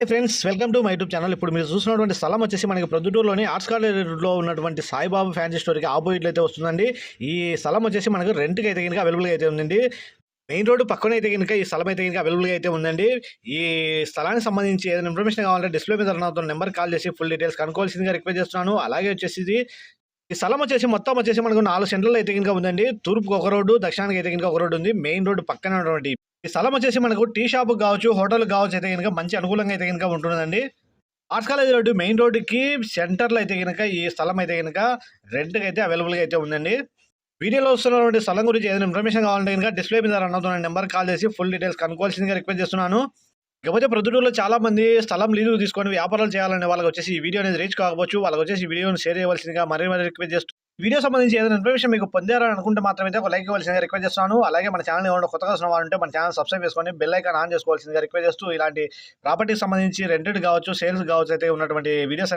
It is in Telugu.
Friends welcome to my YouTube channel ఇప్పుడు మీరు చూసినటువంటి స్థలం వచ్చేసి మనకి ప్రొద్దుటూరులోని ఆర్ట్స్ కాలేజ్లో ఉన్నటువంటి సాయిబాబా ఫ్యాన్సీ స్టోర్కి ఆపోజిట్లో అయితే వస్తుందండి. ఈ స్థలం వచ్చేసి మనకు రెంట్కి అయితే కనుక అవైలబుల్గా అయితే ఉందండి. మెయిన్ రోడ్డు పక్కన అయితే కనుక ఈ స్థలం అయితే కనుక అవైలబుల్గా అయితే ఉందండి. ఈ స్థలానికి సంబంధించి ఏదైనా ఇన్ఫర్మేషన్ కావాలంటే డిస్ప్లే మీద రన్ అవుతున్న నెంబర్ కాల్ చేసి ఫుల్ డీటెయిల్స్ కనుక్కోవాల్సిందిగా రిక్వెస్ట్ చేస్తున్నాను. అలాగే వచ్చేసి ఈ స్థలం వచ్చేసి మొత్తం వచ్చేసి మనకు నాలుగు సెంటర్లు అయితే కనుక ఉందండి. తూర్పుకి ఒక రోడ్డు దక్షిణానికి అయితే కనుక ఒక రోడ్డు ఉంది. మెయిన్ రోడ్డు పక్కన ఉన్నటువంటి ఈ స్థలం వచ్చేసి మనకు టీ షాప్ కావచ్చు హోటల్ కావచ్చు అయితే కనుక మంచి అనుకూలంగా అయితే కనుక ఉంటుందండి. ఆర్ట్స్ కాలేజ్ రోడ్డు మెయిన్ రోడ్డుకి సెంటర్లో అయితే కనుక ఈ స్థలం అయితే కనుక రెంట్కి అయితే అవైలబుల్గా అయితే ఉందండి. వీడియోలో వస్తున్నటువంటి స్థలం గురించి ఏదైనా ఇన్ఫర్మేషన్ కావాలంటే కనుక డిస్ప్లే మీద రన్ అవుతున్న నెంబర్ కాల్ చేసి ఫుల్ డీటెయిల్స్ కనుక్కోవాల్సిందిగా రిక్వెస్ట్ చేస్తున్నాను. ఇకపోతే ప్రొద్దుటూరులో చాలా మంది స్థలం లీజు తీసుకొని వ్యాపారాలు చేయాలనే వాళ్ళకి వచ్చేసి ఈ వీడియో అనేది రీచ్ కాకపోవచ్చు. వాళ్ళకి వచ్చేసి ఈ వీడియోని షేర్ చేయవలసిందిగా మరీ మరీ రిక్వెస్ట్ చేస్తూ వీడియో సంబంధించి ఏదైనా ఇన్ఫర్మేషన్ మీకు పొందారని అనుకుంటే మాత్రమే ఒక లైక్ ఇవ్వాల్సిందిగా రిక్వెస్ట్ చేస్తాను అలాగే మన ఛానల్ ఏమైనా కొత్తగా వస్తున్న వారంటే మన ఛానల్ సబ్స్క్రైబ్ చేసుకొని బెల్ ఐకాన్ ఆన్ చేసుకోవాల్సిందిగా రిక్వెస్ట్ చేస్తూ ఇలాంటి ప్రాపర్టీకి సంబంధించి రెంటెడ్ కావచ్చు సేల్స్ కావచ్చు అయితే ఉన్నటువంటి వీడియోస్ అనేది